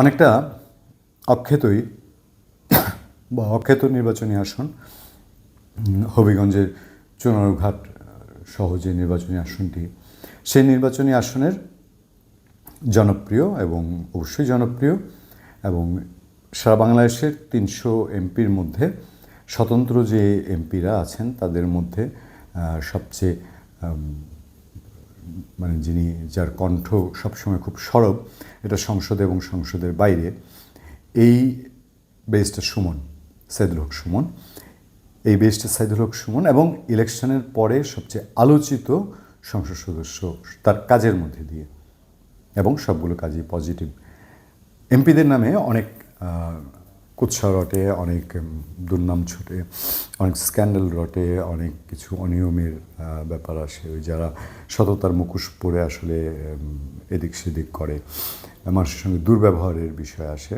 অনেকটা অক্ষেতই, বা অক্ষেত নির্বাচনী আসন, হবিগঞ্জের চুনারঘাট সহ যে নির্বাচনী আসনটি, সেই নির্বাচনী আসনের জনপ্রিয় এবং অবশ্যই জনপ্রিয় এবং সারা বাংলাদেশের তিনশো এমপির মধ্যে স্বতন্ত্র যে এমপিরা আছেন, তাদের মধ্যে সবচেয়ে মানে যিনি যার কণ্ঠ সবসময় খুব সরব, এটা সংসদে এবং সংসদের বাইরে, এই বেসটা সুমন, সাইদুল হক সুমন, এই বেসটা সাইদুল হক সুমন এবং ইলেকশনের পরে সবচেয়ে আলোচিত সংসদ সদস্য তার কাজের মধ্যে দিয়ে এবং সবগুলো কাজই পজিটিভ। এমপিদের নামে অনেক কুৎসা রটে, অনেক দুর্নাম ছুটে, অনেক স্ক্যান্ডেল রটে, অনেক কিছু অনিয়মের ব্যাপার আসে। ওই যারা সততার মুখোশ পরে আসলে এদিক সেদিক করে, মানুষের সঙ্গে দুর্ব্যবহারের বিষয় আসে।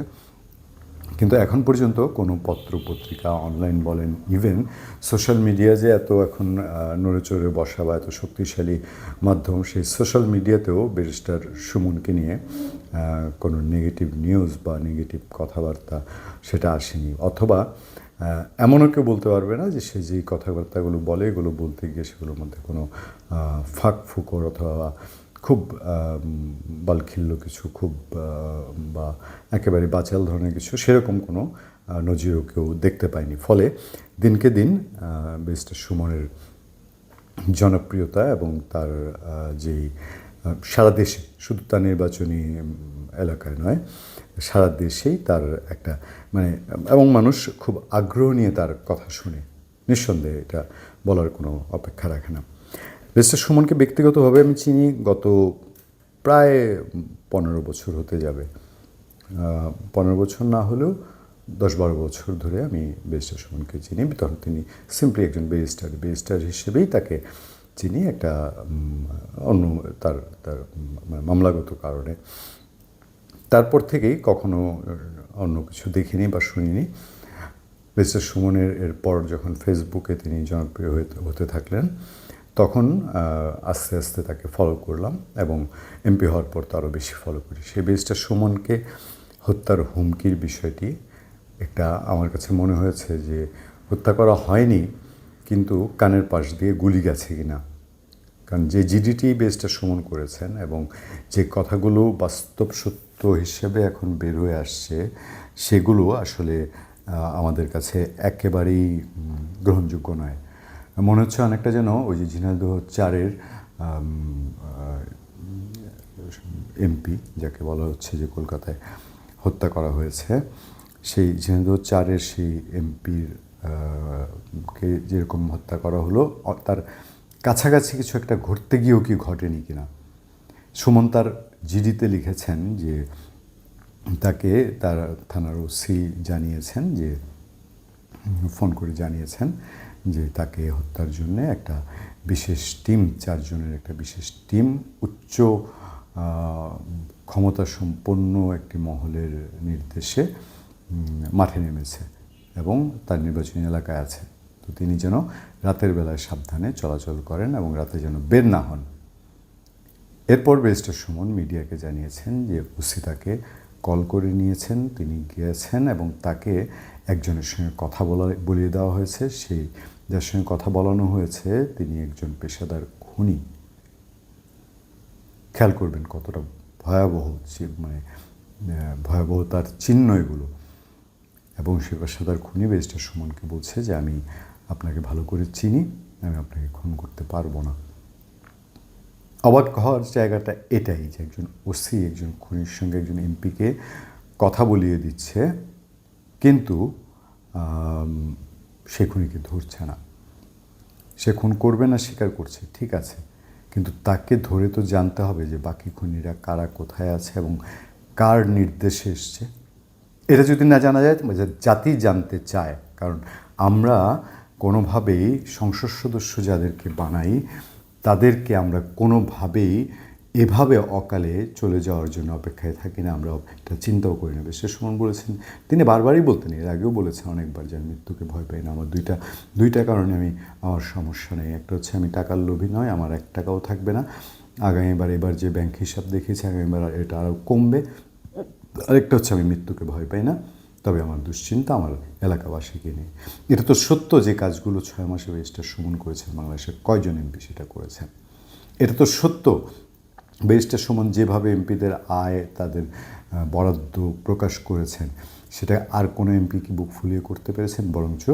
কিন্তু এখন পর্যন্ত কোনো পত্র পত্রিকা অনলাইন বলেন ইভেন সোশ্যাল মিডিয়া যে এত এখন আহ, নড়ে চড়ে বসা বা এত শক্তিশালী মাধ্যম সেই সোশ্যাল মিডিয়াতেও ব্যারিস্টার সুমনকে নিয়ে কোনো নেগেটিভ নিউজ বা নেগেটিভ কথাবার্তা সেটা আসেনি। অথবা এমনও কেউ বলতে পারবে না যে সে যেই কথাবার্তাগুলো বলে এগুলো বলতে গিয়ে সেগুলোর মধ্যে কোনো ফাঁক ফুকর অথবা খুব বালখিল্য কিছু, খুব বা একেবারে বাচাল ধরনের কিছু, সেরকম কোনো নজিরও কেউ দেখতে পায়নি। ফলে দিনকে দিন বেস্টার সুমনের জনপ্রিয়তা এবং তার যেই সারা দেশে, শুধু তার নির্বাচনী এলাকায় নয়, সারা দেশেই তার একটা মানে এবং মানুষ খুব আগ্রহ নিয়ে তার কথা শুনে। নিঃসন্দেহে এটা বলার কোনো অপেক্ষা রাখে না। বেস্টার সুমনকে ব্যক্তিগতভাবে আমি চিনি, গত প্রায় পনেরো বছর হতে যাবে। পনেরো বছর না হলেও দশ বারো বছর ধরে আমি বেরিস্টার সুমনকে চিনি। তখন তিনি সিম্পলি একজন বেরিস্টার বেরিস্টার হিসেবেই তাকে চিনি একটা অন্য তার তার মানে মামলাগত কারণে। তারপর থেকেই কখনো অন্য কিছু দেখিনি বা শুনিনি। মিস্টার সুমনের এরপর যখন ফেসবুকে তিনি জনপ্রিয় হতে থাকলেন তখন আস্তে আস্তে তাকে ফলো করলাম এবং এমপি হওয়ার পর তো আরও বেশি ফলো করি। সেই বেজটা সুমনকে হত্যার হুমকির বিষয়টি এটা আমার কাছে মনে হয়েছে যে হত্যা করা হয়নি, কিন্তু কানের পাশ দিয়ে গুলি গেছে কিনা। কারণ যে জিডিটি বেসটা সুমন করেছেন এবং যে কথাগুলো বাস্তব সত্য হিসেবে এখন বের হয়ে আসছে, সেগুলো আসলে আমাদের কাছে একেবারেই গ্রহণযোগ্য নয়। মনে হচ্ছে অনেকটা যেন ওই যে ঝিনাইদহ চারের এমপি যাকে বলা হচ্ছে যে কলকাতায় হত্যা করা হয়েছে, সেই ঝিনাইদহ চারের সেই এমপির কে যেরকম হত্যা করা হলো তার কাছাকাছি কিছু একটা ঘটতে গিয়েও কি ঘটেনি কিনা? সুমন তার জিডিতে লিখেছেন যে তাকে তার থানার ওসি জানিয়েছেন যে, ফোন করে জানিয়েছেন যে তাকে হত্যার জন্য একটা বিশেষ টিম, চারজনের একটা বিশেষ টিম, উচ্চ ক্ষমতা সম্পন্ন একটি মহলের নির্দেশে মাঠে নেমেছে এবং তার নির্বাচনী এলাকায় আছে। তো তিনি যেন রাতের বেলায় সাবধানে চলাচল করেন এবং রাতে যেন বের না হন। এরপর ব্যারিস্টার সুমন মিডিয়াকে জানিয়েছেন যে ওসি তাকে কল করে নিয়েছেন, তিনি গিয়েছেন এবং তাকে একজনের সঙ্গে কথা বলা, বলিয়ে দেওয়া হয়েছে। সেই যার সঙ্গে কথা বলানো হয়েছে, তিনি একজন পেশাদার খুনি। খেয়াল করবেন কতটা ভয়াবহ মানে ভয়াবহতার চিহ্ন এগুলো। এবং সে পেশাদার খুনি ব্যারিস্টার সুমনকে বলছে যে, আমি আপনাকে ভালো করে চিনি, আমি আপনাকে খুন করতে পারব না। অবাক হওয়ার জায়গাটা এটাই যে একজন ওসি, একজন খুনির সঙ্গে একজন এমপিকে কথা বলিয়ে দিচ্ছে, কিন্তু সে খুনিকে ধরছে না। সে খুন করবে না, স্বীকার করছে, ঠিক আছে। কিন্তু তাকে ধরে তো জানতে হবে যে বাকি খুনিরা কারা, কোথায় আছে এবং কার নির্দেশে এসছে। এটা যদি না জানা যায় জাতি জানতে চায়, কারণ আমরা কোনোভাবেই সংসদ সদস্য যাদেরকে বানাই তাদেরকে আমরা কোনোভাবেই এভাবে অকালে চলে যাওয়ার জন্য অপেক্ষায় থাকি না, আমরা এটা চিন্তাও করি না। সুমন বলেছেন, তিনি বারবারই বলতেন, এর আগেও বলেছেন অনেকবার যে, আমি মৃত্যুকে ভয় পাই না, আমার দুইটা দুইটা কারণে আমি, আমার সমস্যা নেই। একটা হচ্ছে আমি টাকার লোভী নয়, আমার এক টাকাও থাকবে না। আগামীবার এবার যে ব্যাংক হিসাব দেখিয়েছে, আগামীবার এটা আরও কমবে। আরেকটা হচ্ছে আমি মৃত্যুকে ভয় পাই না। তবে আমার দুশ্চিন্তা আমার এলাকাবাসীকে নিয়ে। এটা তো সত্য যে কাজগুলো ছয় মাসে ব্যারিস্টার সুমন করেছেন, বাংলাদেশের কয়জন এমপি সেটা করেছেন। এটা তো সত্য। ব্যারিস্টার সুমন যেভাবে এমপিদের আয়, তাদের বরাদ্দ প্রকাশ করেছেন, সেটা আর কোনো এমপি কি বুক ফুলিয়ে করতে পেরেছেন? বরঞ্চ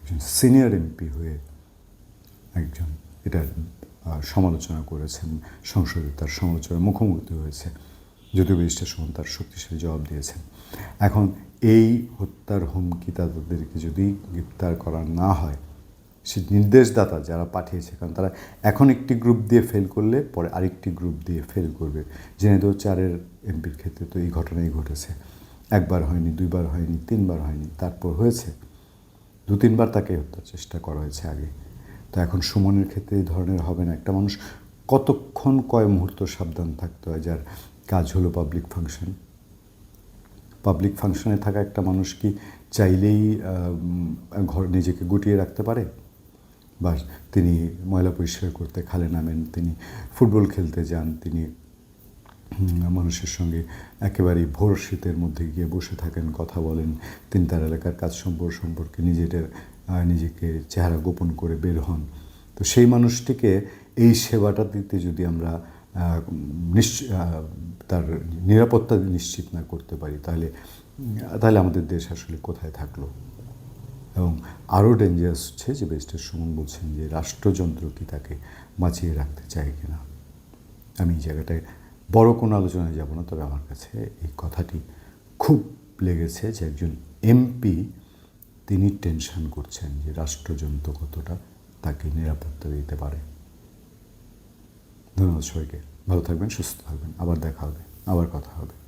একজন সিনিয়র এমপি হয়ে একজন এটার সমালোচনা করেছেন, সংসদে তার সমালোচনার মুখোমুখি হয়েছে। যদিও ব্যারিস্টার সুমন তার শক্তিশালী জবাব দিয়েছেন। এখন এই হত্যার হুমকি তাদেরকে যদি গ্রেপ্তার করা না হয়, সে নির্দেশদাতা যারা পাঠিয়েছে, কারণ তারা এখন একটি গ্রুপ দিয়ে ফেল করলে পরে আরেকটি গ্রুপ দিয়ে ফেল করবে। জেনে জেনেদো চারের এমপির ক্ষেত্রে তো এই ঘটনাই ঘটেছে। একবার হয়নি, দুইবার হয়নি, তিনবার হয়নি, তারপর হয়েছে। দু, তিনবার তাকে হত্যার চেষ্টা করা হয়েছে আগে। তো এখন সুমনের ক্ষেত্রে এই ধরনের হবে না। একটা মানুষ কতক্ষণ, কয় মুহূর্ত সাবধান থাকতে হয়, যার কাজ হলো পাবলিক ফাংশন পাবলিক ফাংশনে থাকা একটা মানুষ কি চাইলেই ঘর নিজেকে গুটিয়ে রাখতে পারে? বা তিনি ময়লা পরিষ্কার করতে খালে নামেন, তিনি ফুটবল খেলতে যান, তিনি মানুষের সঙ্গে একেবারেই ভোর শীতের মধ্যে গিয়ে বসে থাকেন, কথা বলেন। তিনি তার এলাকার কাজ সম্পর্ক সম্পর্কে নিজেদের নিজেকে চেহারা গোপন করে বের হন। তো সেই মানুষটিকে এই সেবাটা দিতে যদি আমরা তার নিরাপত্তা নিশ্চিত না করতে পারি, তাহলে তাহলে আমাদের দেশ আসলে কোথায় থাকল? এবং আরও ডেঞ্জারাস হচ্ছে যে বেস্টের সুমন বলছেন যে রাষ্ট্রযন্ত্র কি তাকে বাঁচিয়ে রাখতে চায় কিনা? আমি এই জায়গাটায় বড় কোনো আলোচনায় যাব না, তবে আমার কাছে এই কথাটি খুব লেগেছে যে একজন এমপি তিনি টেনশন করছেন যে রাষ্ট্রযন্ত্র কতটা তাকে নিরাপত্তা দিতে পারে। ნანოს შოიგე, მალოთაგბენ, შუსტაგბენ, აბარდაქალბენ, აბარკოთაგბენ.